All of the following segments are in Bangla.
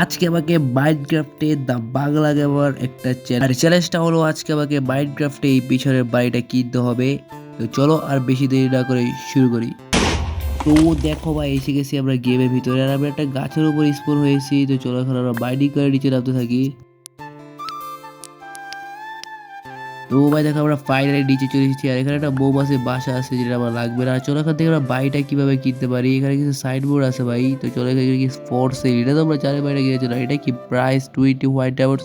আজকে আমাকে মাইনক্রাফটে দা বাংলা গেমার একটা চ্যালেঞ্জ চ্যালেঞ্জটা হলো আজকে আমাকে মাইনক্রাফটে এই পিছনের বাড়িটা কিনতে হবে। তো চলো আর বেশি দেরি না করে শুরু করি। তো দেখো ভাই, এসে গেছি আমরা গেমের ভিতরে। আর আমরা একটা গাছের উপর স্পোর হয়েছি। তো চলো এখন আমরা বাইডিং করে নিচে নামতে থাকি। তো ভাই দেখো আমরা ফাইনালি নিচে চলে এসেছি আর এখানে একটা মৌমাছির বাসা আছে যেটা আমার লাগবে না। চলো এখান থেকে আমরা বাড়িটা কীভাবে কিনতে পারি? এখানে কিছু সাইড বোর্ড আছে ভাই তো চলো এখানে কি ফোর সেল এটা তো আমরা চারি বাইরে গিয়েছিলাম এটা কি প্রাইস টোয়েন্টি হোয়াইট আওয়ার্স.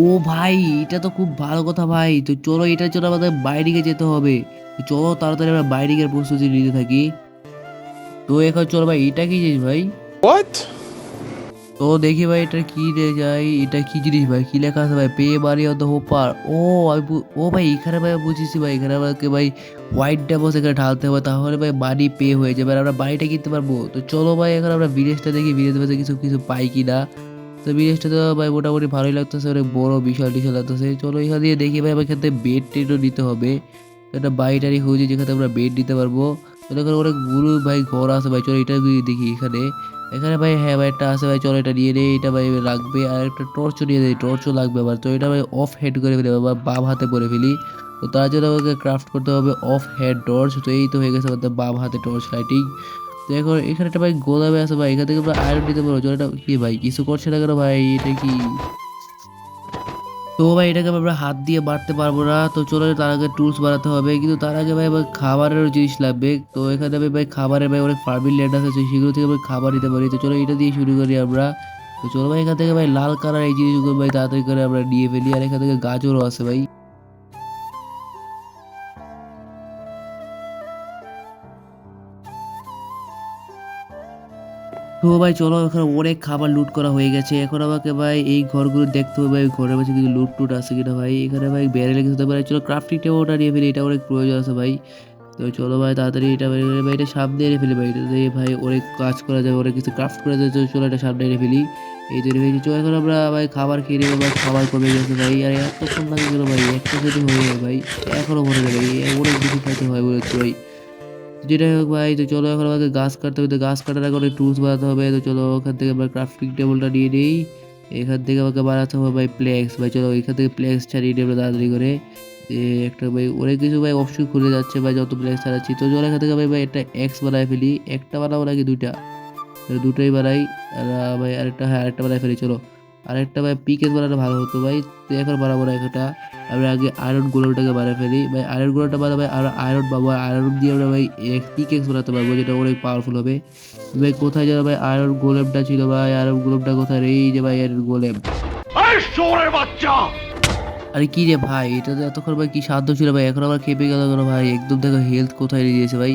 ও ভাই এটা তো খুব ভালো কথা ভাই। তো চলো এটার জন্য আমাদের বাইরে যেতে হবে। তো চলো তাড়াতাড়ি আমরা বাইরে প্রস্তুতি নিতে থাকি। তো এখন চলো ভাই এটা কি জিনিস ভাই? What? তো দেখি ভাই, এটা কি রে যাই এটা কি জিনিস ভাই? কি লেখা আছে ভাই? পে বাড়ি অত হোপার। ও, আমি ও ভাই, এখানে ভাই বুঝেছি ভাই, এখানে আমাকে ভাই হোয়াইট ডেমোস এখানে ঢালতে হবে, তাহলে ভাই বাড়ি পে হয়ে যাবে। আর আমরা বাড়িটা কিনতে পারব। তো চলো ভাই, এখন আমরা ভিলেজটা দেখি ভিলেজ মধ্যে কিছু কিছু পাই কি না তো ভিলেজটা তো ভাই মোটামুটি ভালোই লাগতেছে, অনেক বড় বিশাল টিশাল লাগতেছে। চলো এখান দিয়ে দেখি ভাই আমার থেকে বেড টেডও নিতে হবে। একটা বাড়ি টাড়ি খুঁজি যেখানে আমরা বেড নিতে পারব। তো এখানে অনেক গুরু ভাই ঘর আছে ভাই, চলো এটা দেখি এখানে। এখানে ভাই হ্যাঁ ভাই, একটা আছে ভাই, চলো এটা নিয়ে নেই, এটা ভাই লাগবে আর একটা টর্চও নিয়ে দেয় টর্চও লাগবে আবার। তো এটা ভাই অফ হেড করে ফেলি বা বাম হাতে করে ফেলি। তো তার জন্য আমাকে ক্রাফট করতে হবে অফ হেড টর্চ তো এই তো হয়ে গেছে আমাদের বাম হাতে টর্চ লাইটিং তো এখন এখানে একটা ভাই গোলাপে আছে ভাই, এখান থেকে আমরা আয়রন নিতে পারব। চলো এটা কি ভাই, কিছু করছে না কেন ভাই? এটা কি? তো ভাই, এটাকে আমরা হাত দিয়ে বাড়তে পারব না। তো চলো তার আগে টুলস বানাতে হবে। কিন্তু তার আগে ভাই আবার খাবারেরও জিনিস লাগবে। তো এখানে ভাই ভাই, খাবারের ভাই অনেক ফার্মিং ল্যান্ড আছে সেগুলো থেকে আমরা খাবার দিতে পারি। তো চলো এটা দিয়ে শুরু করি আমরা। তো চলো ভাই, এখান থেকে ভাই, লাল কালার এই জিনিসগুলো ভাই, তাড়াতাড়ি করে আমরা নিয়ে ফেলি। আর এখান থেকে গাজরও আছে ভাই। তো ভাই চলো, এখন অনেক খাবার লুট করা হয়ে গেছে। এখন আমাকে ভাই এই ঘরগুলো দেখতে হবে ভাই। ঘরের মধ্যে কিছু লুট টুট আছে কিনা ভাই? এখানে ভাই বেড়ে লেগে যেতে পারে। চলো ক্রাফটিং টেবিলটা নিয়ে ফেলি, এটা অনেক প্রয়োজন আছে ভাই। তো চলো ভাই, তাড়াতাড়ি এটা ভাই, এটা সামনে এনে ফেলি ভাই। এটা দিয়ে ভাই অনেক কাজ করা যাবে, অনেক কিছু ক্রাফট করা যাবে। চলো এটা সামনে এনে ফেলি। এই তৈরি হয়েছে চলো এখন আমরা ভাই খাবার খেয়ে নেব, ভাই খাবার কমে গেছে ভাই। আর এতক্ষণ লাগে ভাই, একটা যদি হয়ে যায় ভাই এখনও মনে যাবে অনেক বেশি খাইতে হয় বলেছি ভাই। যেটা হোক ভাই, তো চলো এখন আমাকে গাছ কাটতে হবে। তো গাছ কাটার অনেক টুলস বানাতে হবে। তো চলো ওখান থেকে আমরা ক্রাফটিং টেবিলটা নিয়ে নিই। এখান থেকে আমাকে বানাতে হবে ভাই প্লেক্স ভাই চলো এখান থেকে প্লেক্স ছাড়িয়ে নেব তাড়াতাড়ি করে। একটা ভাই, অনেক কিছু ভাই অপশন খুলে যাচ্ছে ভাই, যত প্লেক্স ছাড়াচ্ছি। তো চলো এখান থেকে ভাই ভাই একটা এক্স বানাই ফেলি। একটা বানাবো নাকি দুইটা? দুটোই বানাই। আর ভাই আরেকটা হ্যাঁ আরেকটা বানাই ফেলি, চলো। আরেকটা ভাই পিকেস বানানো ভালো হতো ভাই। তো এখন বানাবো না একটা আমরা আগে আয়রন গোলাটাকে বানিয়ে ফেলি। ভাই আয়রন গোলাটা বানাবো ভাই আমরা আয়রন পাবো আয়রন দিয়ে আমরা ভাই পিকেক্স বানাতে পারব যেটা অনেক পাওয়ারফুল হবে। ভাই কোথায় যেন ভাই আয়রন গোলেমটা ছিল ভাই? আয়রন গোলেমটা কোথায় রে? এই যে ভাই আয়রন গোলেম আরে কি রে ভাই এটা তো এতক্ষণ ভাই কি সাধ্য ছিল ভাই? এখন আবার খেপে গেল কেন ভাই? একদম দেখো হেলথ কোথায় নিয়ে দিয়েছে ভাই?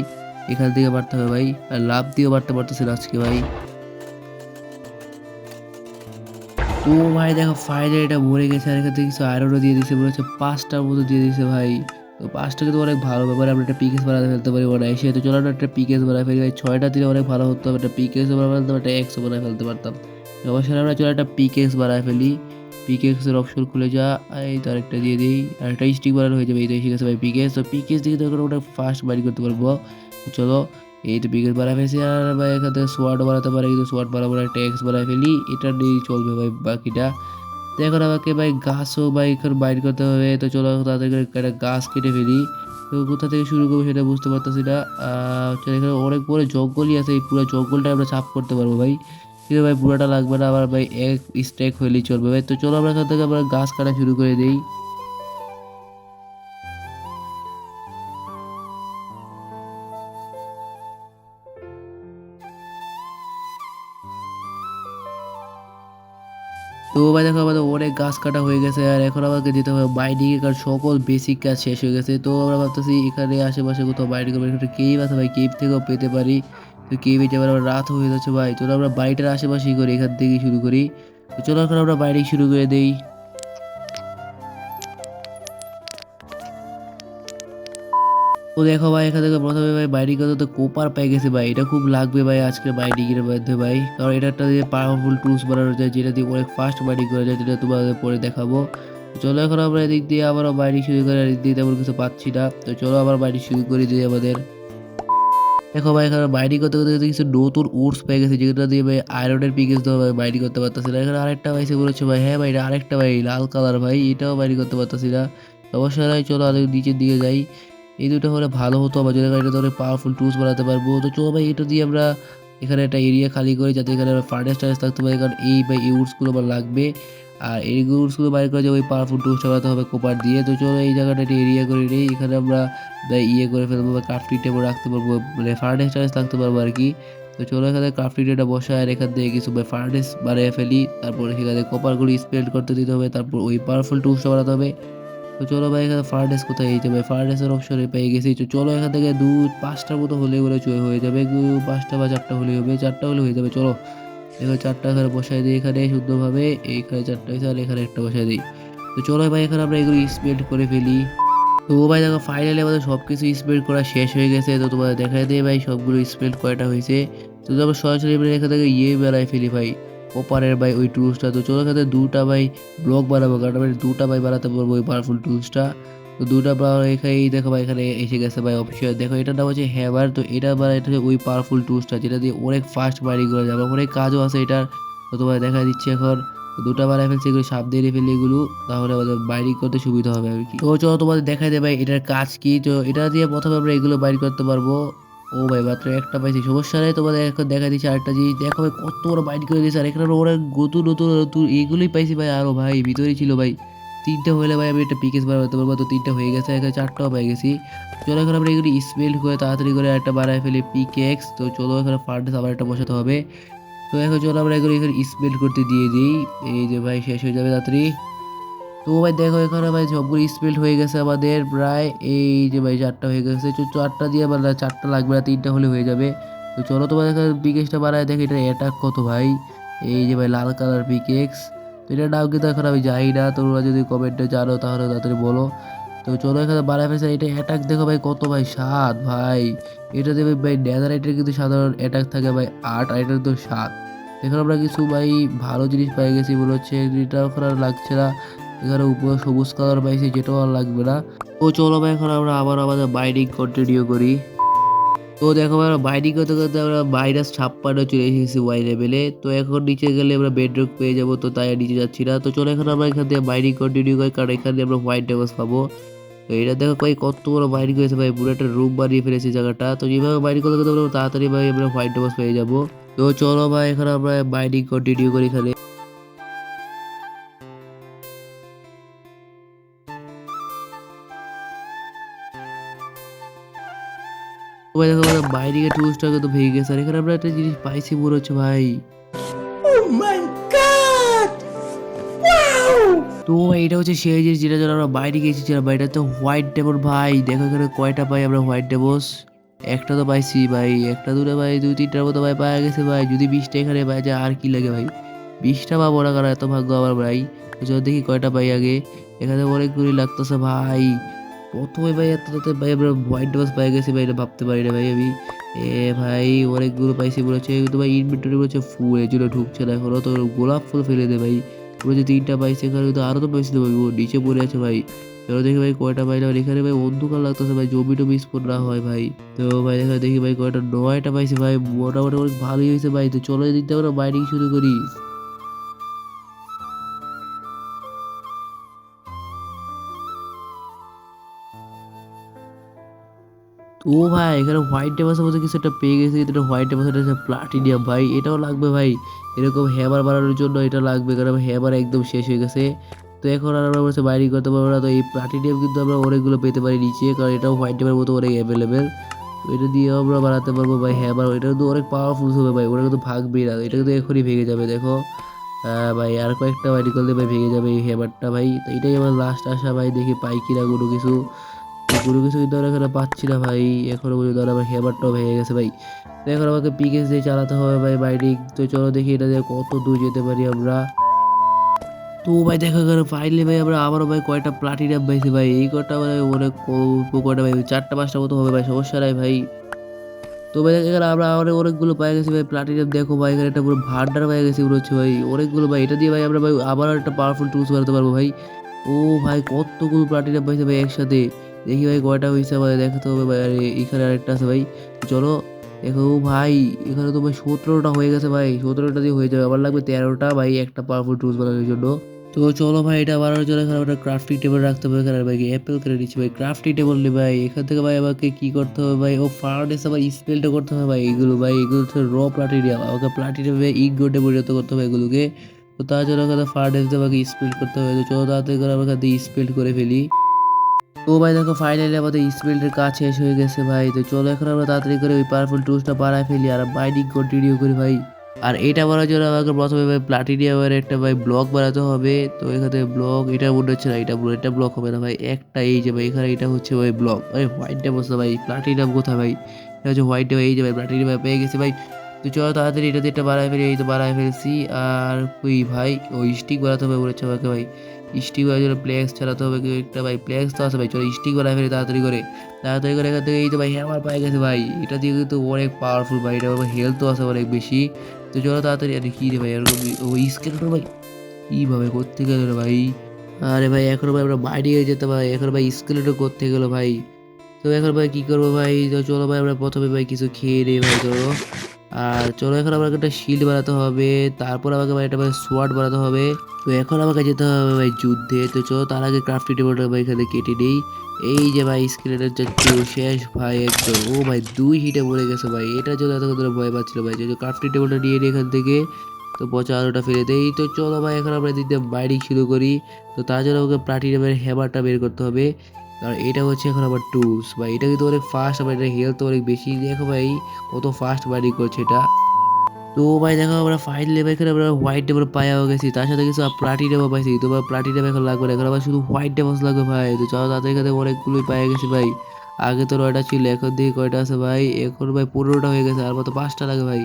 এখান থেকে বাড়তে হবে ভাই। আর লাভ দিয়েও বাড়তে পারতেছে না আজকে ভাই। ও ভাই, দেখো ফাইনালি এটা মরে গেছে, আর এখান কিছু আয়রনও দিয়ে দিয়েছে মনে হচ্ছে পাঁচটার মতো দিয়ে দিয়েছে ভাই। তো পাঁচটা কিন্তু অনেক ভালো ব্যাপার, আমরা একটা পিকেস বানাতে ফেলতে পারি ওরা এসে তো চলো একটা পিকেস বানাই ফেলি ভাই, ছয়টা দিলে অনেক ভালো হতো, একটা পিকেস বানাতে পারতাম, একটা এক্সও বানাই ফেলতে পারতাম। তো অবশ্যই আমরা চলো একটা পিকেস বানাই ফেলি। পিকেক্সের অপশন খুলে যা, এই তো আরেকটা দিয়ে দিই, আর একটা স্টিক বানানো হয়ে যাবে, এই তো গেছে ভাই পিকেস তো পিকেস দিকে তো ওটা ফার্স্ট বাড়ি করতে পারব। চলো এই তো পিকেস বানাই ফেলছি আর ভাই এখান থেকে সোয়ার্ড বানাতে পারে, কিন্তু সোয়ার্ড বানাবো না একটা এক্স বানাই ফেলি, এটা নিয়েই চলবে ভাই বাকিটা। তো এখন আমাকে ভাই গাছও ভাই এখন বাইর করতে হবে, তো চলো তাদের একটা গাছ কেটে ফেলি। তো কোথা থেকে শুরু করব সেটা বুঝতে পারতেছি না। এখানে অনেক বড় জঙ্গলই আছে, এই পুরো জঙ্গলটা আমরা সাফ করতে পারব ভাই। কিন্তু ভাই পুরোটা লাগবে না, আবার ভাই এক স্ট্যাক হইলেই চলবে ভাই। তো চলো আমরা এখান থেকে আমরা গাছ কাটা শুরু করে দিই। ভাই দেখো আমাদের অনেক গাছ কাটা হয়ে গেছে, আর এখন আমাকে যেতে হবে বাইডিং এর কারণ সকল বেসিক কাজ শেষ হয়ে গেছে। তো আমরা ভাবতেছি এখানে আশেপাশে কোথাও বাইডিং করব একটা কেভ আছে ভাই কেভ থেকেও পেতে পারি। তো কেভে যাবার আবার রাত হয়ে যাচ্ছে ভাই। তো আমরা বাড়িটার আশেপাশেই করি, এখান থেকেই শুরু করি। তো চলো এখন আমরা বাইডিং শুরু করে দেই। তো দেখো ভাই, এখান থেকে প্রথমে ভাই বাইডিং করতে তো কোপার পেয়ে গেছে ভাই। এটা খুব লাগবে ভাই আজকে বাইডিং এর মধ্যে ভাই। কারণ এটা একটা দিয়ে পাওয়ারফুল টুলস বানানো যায়, যেটা দিয়ে অনেক ফাস্ট বাইডিং করা যায়, যেটা তোমাদের পরে দেখাবো। চলো এখন আমরা এদিক দিয়ে আবারও বাইডিং শুরু করে এদিক দিয়ে তেমন কিছু পাচ্ছি না। তো চলো আবার বাইডিং শুরু করে দিই আমাদের। দেখো ভাই, এখানে বাইরিং করতে করতে কিছু নতুন ওটস পেয়ে গেছে যেটা দিয়ে ভাই আয়রনের পিকেজ দেওয়া ভাই বাইরিং করতে পারতেছি না। এখানে আরেকটা পাইছে বলেছে ভাই হ্যাঁ ভাই আরেকটা ভাই, লাল কালার ভাই, এটাও বাইরিং করতে পারতেছি না। অবশ্যই চলো আর নিচের দিকে যাই। এই দুটো হলে ভালো হতো আমার যদি এটা ধরে পাওয়ারফুল টুলস বানাতে পারব। তো চলো ভাই, এটা দিয়ে আমরা এখানে একটা এরিয়া খালি করি, যাতে এখানে ফার্নেস টার্নেস থাকতে পারে, কারণ এই ভাই, এই উডসগুলো আমার লাগবে। আর এই উডসগুলো বাইর করে যে ওই পাওয়ারফুল টুলসটা বানাতে হবে কোপার দিয়ে। তো চলো এই জায়গাটা একটা এরিয়া করে নিই, এখানে আমরা ইয়ে করে ফেলব, বা ক্রাফটিং টেবিল রাখতে পারব মানে ফার্নেস টার্নেস রাখতে পারব আর কি। তো চলো এখানে ক্রাফটিং টেবিলটা বসায়, আর এখান থেকে কিছু ফার্নেস বানিয়ে ফেলি। তারপরে সেখানে কপারগুলো স্প্রেড করতে দিতে হবে, তারপর ওই পাওয়ারফুল টুলসটা বানাতে হবে। তো চলো ভাই, এখানে ফার্নেস কোথায়? যে ভাই ফার্নেসের অপশনে পেয়ে গেছি। তো চলো, এখান থেকে দু পাঁচটার মতো হলে বলে চলে হয়ে যাবে। পাঁচটা বা চারটা হলে হবে। চারটা হলে হয়ে যাবে, চলো। এখানে চারটা এখানে বসাই দিই এখানে শুদ্ধভাবে। এইখানে চারটা হয়েছে, আর এখানে একটা বসাই দিই। তো চলো ভাই, এখানে আমরা এগুলো স্প্রেড করে ফেলি। তো ভাই, দেখো ফাইনালি আমাদের সব কিছু স্প্রেড করা শেষ হয়ে গেছে। তো তোমাদের দেখাই দিয়ে ভাই, সবগুলো স্প্রেড কয়টা হয়েছে। তো আমরা সরাসরি এখান থেকে ইয়ে বেড়াই ফেলি ভাই। ওপারের ভাই ওই টুলসটা তো চলো এখানে দুটা ভাই ব্লক বানাবো, কারণ আমি দুটা ভাই বানাতে পারব ওই পাওয়ারফুল টুলসটা তো দুটা বা- এখানে এই দেখো ভাই, এখানে এসে গেছে ভাই অফিসিয়াল দেখো, এটার নাম হচ্ছে হ্যামার তো এটা বা এটা হচ্ছে ওই পাওয়ারফুল টুলসটা যেটা দিয়ে অনেক ফাস্ট বাড়ি করা যাবে অনেক কাজও আছে এটার, তো তোমার দেখা দিচ্ছে এখন। দুটা বানায় ফেলছে, এগুলো সাপ দিয়ে ফেলে এগুলো, তাহলে আমাদের বাইরে করতে সুবিধা হবে আর কি। তো চলো তোমাদের দেখাই দেবে এটার কাজ কি? তো এটা দিয়ে প্রথমে আমরা এগুলো বাইর করতে পারব। ও ভাই, মাত্র একটা পাইছি। সমস্যা নেই, তোমাদের এখন দেখা দিচ্ছে আরেকটা জিনিস। দেখো ভাই, কত বড় বাইট করে দিয়েছে। আর এখানে ওরা নতুন নতুন নতুন এইগুলোই পাইছি ভাই। আরও ভাই, ভিতরেই ছিল ভাই। তিনটা হলে ভাই, আমি একটা পিকেস বানাতে পারব তো তিনটা হয়ে গেছে, এখানে চারটাও পেয়ে গেছি। চলো এখন আমরা এগুলি স্মেল করে তাড়াতাড়ি করে একটা বানায় ফেলি পিকেক্স তো চলো এখানে ফার্নেস আবার একটা বসাতে হবে। তো এখন চলো আমরা এগুলো এখানে স্মেল করতে দিয়ে দিই। এই যে ভাই, শেষ হয়ে যাবে তাড়াতাড়ি। তো ভাই দেখো এখানে ভাই সবগুলো স্পেল হয়ে গেছে আমাদের, প্রায় এই যে ভাই চারটা হয়ে গেছে। তো চারটা দিয়ে আবার চারটা লাগবে না, তিনটা হলে হয়ে যাবে। তো চলো তোমার এখানে পিকেক্সটা বাড়ায় দেখো এটা অ্যাটাক কত ভাই? এই যে ভাই লাল কালার পিকেক্স তো এটা নাম কিন্তু এখন আমি যাই না তোমরা যদি কমেন্টে জানো তাহলে তাড়াতাড়ি বলো। তো চলো এখানে বাড়ায় ফেলছে এটা অ্যাটাক দেখো ভাই কত ভাই, সাত ভাই। এটা দেবে ভাই নেদারাইটের কিন্তু সাধারণ অ্যাটাক থাকে ভাই আট, আর এটার তো সাত। এখানে আমরা কিছু ভাই ভালো জিনিস পেয়ে গেছি বলে হচ্ছে এটা এখন লাগছে না। এখানে উপরে সবুজ কালার পাইছি, যেটাও আর লাগবে না। তো চলো ভাই, এখন আমরা আবার আমাদের বাইডিং কন্টিনিউ করি। তো দেখো আমরা বাইডিং করতে করতে আমরা মাইনাস ছাপ্পান্ন চলে এসেছি ওয়াই লেভেলে তো এখন নিচে গেলে আমরা বেডরুম পেয়ে যাব, তো তাই নিচে যাচ্ছি না। তো চলো, এখন আমরা এখান থেকে বাইডিং কন্টিনিউ করি, কারণ এখানে আমরা হোয়াইট ডেমস পাবো। তো এটা দেখো ভাই, কত বড় বাইডিং হয়েছে ভাই, পুরো একটা রুম বানিয়ে ফেলেছি জায়গাটা। তো যেভাবে বাইডিং করতে করতে তাড়াতাড়ি ভাই আমরা হোয়াইট ডেমস পেয়ে যাব। তো চলো ভাই, এখন আমরা বাইডিং কন্টিনিউ করি এখানে। ভাই দেখো বাইরে গিয়ে টুলসটা কিন্তু ভেঙে গেছে। আর এখানে আমরা একটা জিনিস পাইছি মনে হচ্ছে ভাই। তো ভাই এটা হচ্ছে সেই জিনিস যেটা জন্য আমরা বাইরে গেছিলাম ভাই এটা তো হোয়াইট ডেমন ভাই দেখো এখানে কয়টা পাই আমরা হোয়াইট ডেমোস একটা তো পাইছি ভাই একটা দুটো ভাই দুই তিনটার মতো ভাই পাওয়া গেছে ভাই। যদি বিশটা এখানে পাই যায় আর কি লাগে ভাই। বিশটা পাবো না কারণ এত ভাগ্য আমার ভাই। তো দেখি কয়টা পাই আগে। এখানে অনেকগুলি লাগতেছে ভাই। প্রথমে ভাই এত তাতে ভাই আমরা হোয়াইট ডেমোস পাই গেছি ভাই, এটা ভাবতে পারি না ভাই আমি। এ ভাই অনেকগুলো পাইছি বলেছে কিন্তু ভাই ইনভেন্টরি বলেছে ফুল জন্য ঢুকছে না এখনও, তো গোলাপ ফুল ফেলে দে ভাই। পুরো যে তিনটা পাইছে এখানে, কিন্তু আরও তো পাইছি তো ভাই, ও নিচে পড়ে আছে ভাই। চলো দেখি ভাই কয়টা পাইলাম এখানে ভাই অন্ধকার লাগতেছে ভাই জমি টমি স্পট না হয় ভাই। তো ভাই এখানে দেখি ভাই কয়টা, নয়টা পাইছি ভাই, মোটামুটি অনেক ভালোই হয়েছে ভাই। তো চলো দিয়ে আমরা বাইরে শুরু করি। তো ভাই, এখানে হোয়াইট ডেমাসের মধ্যে কিছু একটা পেয়ে গেছে, এটা হোয়াইট ডেমাস এটা প্লাটিনিয়াম ভাই, এটাও লাগবে ভাই। এরকম হ্যামার বানানোর জন্য এটা লাগবে, কারণ হ্যামার একদম শেষ হয়ে গেছে। তো এখন আর আমরা বলছে বাইরে করতে পারব না, তো এই প্লাটিনিয়াম কিন্তু আমরা অনেকগুলো পেতে পারি নিচে, কারণ এটাও হোয়াইট ডেমার মতো অনেক অ্যাভেলেবেল এটা দিয়ে আমরা বানাতে পারব ভাই হ্যামার এটা কিন্তু অনেক পাওয়ারফুল হবে ভাই, ওটা কিন্তু ভাগবেই না, এটা কিন্তু এখনই ভেঙে যাবে, দেখো। ভাই, আর কয়েকটা বাইরে করলে ভাই ভেঙে যাবে এই হ্যামারটা ভাই, তো এটাই আমার লাস্ট আশা ভাই, দেখি পাই কিনা কোনো কিছু। কোনো কিছু কিন্তু আমরা এখানে পাচ্ছি না ভাই। এখনও পর্যন্ত আমার হ্যামারটাও ভেঙে গেছে ভাই। তো এখন আমাকে পিকেস দিয়ে চালাতে হবে ভাই বাইরে। তো চলো দেখি এটা দিয়ে কত দূর যেতে পারি আমরা। তো ভাই দেখো এখানে ফাইনালি ভাই আমরা আবারও ভাই কয়টা প্লাটিনাম পাইছি ভাই। এই কটা মানে অনেক কয়টা ভাই? চারটা, পাঁচটা মতো হবে ভাই, সমস্যা নাই ভাই। তো ভাই এখানে আমরা অনেক অনেকগুলো পাই গেছি ভাই প্লাটিনাম দেখো ভাই এখানে একটা পুরো ভান্ডার পাই গেছি পুরো হচ্ছে ভাই। অনেকগুলো ভাই, এটা দিয়ে ভাই আমরা ভাই আবার একটা পাওয়ারফুল টুলস বানাতে পারব ভাই। ও ভাই কতগুলো প্লাটিনাম পাইছে ভাই একসাথে। দেখি ভাই কয়টা হয়েছে আমাদের দেখাতে হবে ভাই এখানে আরেকটা আছে ভাই। চলো, দেখো ভাই, এখানে তো ভাই সতেরোটা হয়ে গেছে ভাই, সতেরোটা দিয়ে হয়ে যাবে। আবার লাগবে তেরোটা, ভাই, একটা পাওয়ারফুল টুলস বানানোর জন্য। তো চলো ভাই, এটা বানানোর জন্য এখানে একটা ক্রাফটিং টেবিল রাখতে হবে এখানে ভাই অ্যাপেল করে দিচ্ছি ভাই। ক্রাফটিং টেবিল নেই ভাই, এখান থেকে ভাই আমাকে কি করতে হবে ভাই? ও ফার্নেস আবার স্পেলটা করতে হবে ভাই, এগুলো ভাই, এগুলো হচ্ছে র প্লাটিনিয়াম আমাকে প্লাটিনিয়ামে ইগোটে পরিণত করতে হবে এগুলোকে। তো তার জন্য ওখানে ফার্নেস দিয়ে আমাকে স্পেল করতে হবে। তো চলো তাড়াতাড়ি করে আমাকে স্পেল করে ফেলি। তো ভাই দেখো ফাইনালি আমাদের স্পেলের কাজ শেষ হয়ে গেছে ভাই। তো চলো এখন আমরা তাড়াতাড়ি করে ওই পাওয়ারফুল টুলসটা বাড়ায় ফেলি আর বাইডিং কন্টিনিউ করি ভাই। আর এটা বানানোর জন্য আমাকে প্রথমে ভাই প্লাটিনিয়ামের একটা ভাই ব্লক বানাতে হবে। তো এখানে ব্লক এটা মনে হচ্ছে না, এটা এটা ব্লক হবে না ভাই। একটা এই যে ভাই, এখানে এটা হচ্ছে ভাই ব্লক আরে হোয়াইটটা বসে ভাই প্লাটিনিয়াম কোথায় ভাই? এটা হচ্ছে হোয়াইট এই যে ভাই প্লাটিনিয়াম পেয়ে গেছে ভাই। তো চলো তাড়াতাড়ি এটা দিয়ে একটা বাড়ায় ফেলি, এই তো বাড়ায় ফেলছি। আর ওই ভাই? ওই স্টিক বাড়াতে হবে বলেছে আমাকে ভাই। স্টিক বানার জন্য প্লেক্স চালাতে হবে কেউ একটা ভাই। প্লেক্স তো আছে ভাই, চলো স্টিক বানায় ফেলি তাড়াতাড়ি করে। তাড়াতাড়ি করে এখান থেকে এই তো ভাই হ্যামার পায়ে গেছে ভাই। এটা দিয়ে কিন্তু অনেক পাওয়ারফুল ভাই, এটা হেলথও আছে অনেক বেশি। তো চলো তাড়াতাড়ি, আরে কী রে ভাই, এরকম ওই স্কেলটা ভাই, কীভাবে করতে গেল রে ভাই? আরে ভাই, এখন ভাই আমরা বাইরে যেতে ভাই, এখন ভাই স্কেলেটও করতে গেল ভাই। তো এখন ভাই কী করব ভাই? তো চলো ভাই, আমরা প্রথমে ভাই কিছু খেয়ে নিই ভাই চলো আর চলো এখন আমাকে একটা শিল্ড বানাতে হবে, তারপর আমাকে একটা ভাই সোয়ার্ড বানাতে হবে। তো এখন আমাকে যেতে হবে ভাই যুদ্ধে। তো চলো তার আগে ক্রাফটি টেবিলটা ভাই এখানে কেটে নেই। এই যে ভাই স্কেলেটের যাচ্ছে শেষ ভাই একদম। ও ভাই দুই হিটে মরে গেছে ভাই। এটার জন্য এত ধরে ভয় পাচ্ছিল ভাই। যে ক্রাফটি টেবিলটা নিয়ে নিই এখান থেকে, তো পচা আলোটা ফেলে দেই। তো চলো ভাই এখন আমরা দিতে বাইরিং শুরু করি। তো তার জন্য ওকে প্লাটিনামের হ্যামারটা বের করতে হবে। কারণ এটা হচ্ছে এখন আবার টুলস ভাই এটা কিন্তু অনেক ফাস্ট আবার এটা হেলথ অনেক বেশি। দেখো ভাই, কত ফাস্ট বাইরিং করছে এটা। তো ভাই, দেখো আমরা ফাইনালি লেভেল এখানে আমরা হোয়াইট ডেমন পাইয়াও গেছি। তার সাথে কিছু প্লাটিনামও পাইছি। তো ভাই প্লাটিনাম এখন লাগবে এখন আবার শুধু হোয়াইট ডেমস লাগবে ভাই। তো চলো তাদের এখানে অনেকগুলোই পাইয়া গেছি ভাই। আগে তো নয়টা ছিল, এখন দিকে কয়টা আছে ভাই। এখন ভাই পনেরোটা হয়ে গেছে, আর মতো পাঁচটা লাগে ভাই।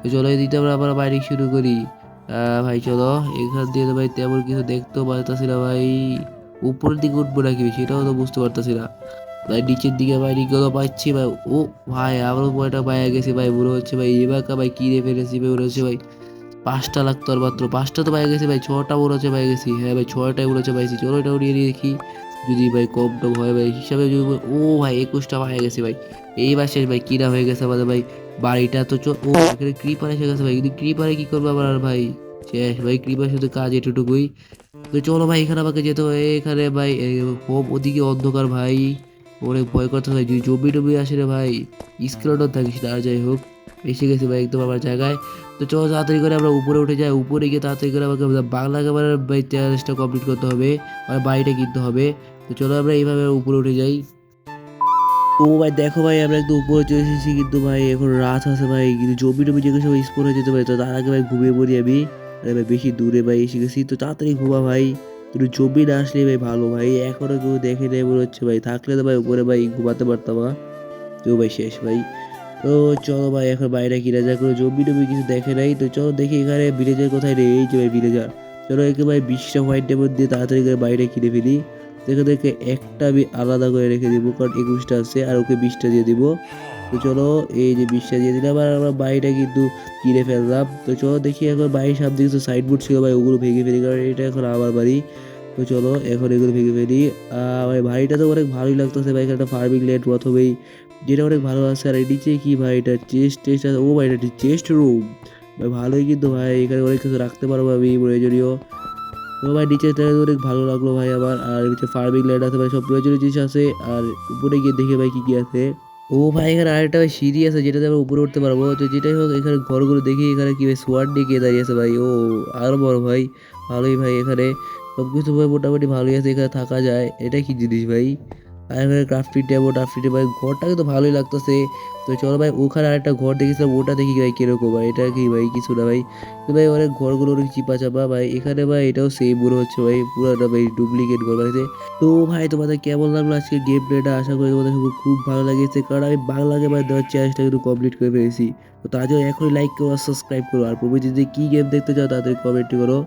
তো চলো দিতে আমরা আবার বাইরে শুরু করি। ভাই, চলো। এখান দিয়ে তো ভাই তেমন কিছু দেখতেও পারতেছি না ভাই। উপরের দিকে উঠবো নাকি? সেটাও তো বুঝতে পারতেছি না। ভাই, নিচের দিকে ভাই নিচেও পাচ্ছি ভাই। ও ভাই, আবারও পয়টা পাইয়া গেছে ভাই, মনে হচ্ছে ভাই। এবারকা ভাই কিনে ফেলেছি ভাই, মনে হচ্ছে ভাই। পাঁচটা লাগতো আর মাত্র। পাঁচটা তো পাই গেছে ভাই, ছটা মনে হচ্ছে পাই গেছি। হ্যাঁ ভাই ছয়টাই মনে হচ্ছে পাইছি চলো এটা উড়িয়ে দেখি। যদি ভাই কম টম হয় ভাই, হিসাবে যদি ও ভাই, একুশটা পাই গেছে ভাই। এইবার শেষ ভাই কিনা হয়ে গেছে আমাদের ভাই। বাড়িটা তো ও, এখানে ক্রিপার এসে গেছে ভাই। কিন্তু ক্রিপারে কি করব আবার আর ভাই? শেষ ভাই ক্রিপার শুধু কাজ এটুকুই তো চলো ভাই, এখানে আমাকে যেতে হবে। এখানে ভাই হোম ওদিকে অন্ধকার ভাই। অনেক ভয় করতে ভাই যদি জমি টবি আসে রে ভাই, স্কেলটন থাকিস না। আর যাই হোক, এসে গেছে ভাই একদম আমার জায়গায়। তো চলো তাড়াতাড়ি করে আমরা উপরে উঠে যাই। উপরে গিয়ে তাড়াতাড়ি করে আমাকে বাংলা ক্যামেরার ভাই চ্যালেঞ্জটা কমপ্লিট করতে হবে। আর বাড়িটা কিনতে হবে। তো চলো আমরা এইভাবে উপরে উঠে যাই। ও ভাই, দেখো ভাই, আমরা একটু উপরে চলে এসেছি কিন্তু ভাই, এখন রাত আছে ভাই। কিন্তু জমি টমি যেগুলো সব স্পোর হয়ে যেতে পারে। তো তার আগে ভাই ঘুমিয়ে পড়ি আমি। আরে ভাই বেশি দূরে ভাই, এসে গেছি তো তাড়াতাড়ি ঘুমা ভাই। কিন্তু জমি না আসলে ভাই ভালো ভাই, এখনও কেউ দেখে নেই মনে হচ্ছে ভাই। থাকলে তো ভাই উপরে ভাই ঘুমাতে পারতাম না তো ভাই শেষ ভাই। তো চলো ভাই, এখন বাইরে কিনা যা করে জমি টমি কিছু দেখে নাই। তো চলো দেখি এখানে ভিলেজার কোথায় রে এই যে ভাই ভিলেজার চলো একে ভাই বিশটা হোয়াইট ডেমন দিয়ে তাড়াতাড়ি করে বাইরে কিনে ফেলি। দেখে দেখে একটা আমি আলাদা করে রেখে দিব, কারণ একুশটা আছে, আর ওকে বিশটা দিয়ে দিব। তো চলো, এই যে বিশটা দিয়ে দিলাম, আর আমরা বাড়িটা কিন্তু কিনে ফেললাম। তো চলো দেখি এখন বাড়ির সামনে কিছু সাইড বোর্ড ছিল, ভাই, ওগুলো ভেঙে ফেলি, কারণ এটা এখন আমার বাড়ি। তো চলো, এখন এগুলো ভেঙে ফেলি। ভাই, বাড়িটা তো অনেক ভালোই লাগতেছে, ভাই একটা ফার্মিং ল্যান্ড প্রথমেই। যেটা অনেক ভালো আছে, আর এই নিচে কি, ভাই, এটা চেস্ট টেস্ট আছে। ও, ভাই, এটা চেস্ট রুম ভাই, ভালোই কিন্তু, ভাই, এখানে অনেক কিছু রাখতে পারব আমি, প্রয়োজনীয়। তো ভাই, নিচে অনেক ভালো লাগল, ভাই, আমার। আর নিচে ফার্মিং ল্যান্ড আছে, ভাই, সব প্রয়োজনীয় জিনিস আছে। আর উপরে গিয়ে দেখে, ভাই, কি কি আছে। ও ভাই, এখানে আরেকটা ভাই সিঁড়ি আছে যেটাতে আমরা উপরে উঠতে পারব। তো যেটাই হোক, এখানে ঘরগুলো দেখি, এখানে কি ভাই সোয়ার নিয়ে কে দাঁড়িয়ে আছে ভাই? ও আরও বড় ভাই, ভালোই ভাই এখানে। সব কিছু ভাই মোটামুটি ভালোই আছে, এখানে থাকা যায়। এটা কি জিনিস ভাই? আর এখানে ক্রাফটি টাফটি টেবো ভাই, ঘরটাকে তো ভালোই লাগতেছে। তো চলো ভাই, ওখানে আরেকটা ঘর দেখেছিলাম ওটা দেখি ভাই কীরকম। ভাই এটা কি ভাই, কিছু না ভাই। তো ভাই, অনেক ঘরগুলো অনেক চিপা চাপা ভাই। এখানে ভাই, এটাও সেম মনে হচ্ছে ভাই, পুরোটা ভাই ডুপ্লিকেট ঘর বাড়িতে তো ভাই, তোমাদের কেমন লাগল আজকে গেম প্লেটা আশা করি তোমাদের খুব ভালো লেগেছে। কারণ আমি বাংলাকে ভাই দেওয়ার চ্যালেঞ্জটা কিন্তু কমপ্লিট করে ফেলেছি। তো তার জন্য এখনই লাইক করো আর সাবস্ক্রাইব করো। আর প্রভু যদি কী গেম দেখতে চাও তাদের কমেন্ট করো।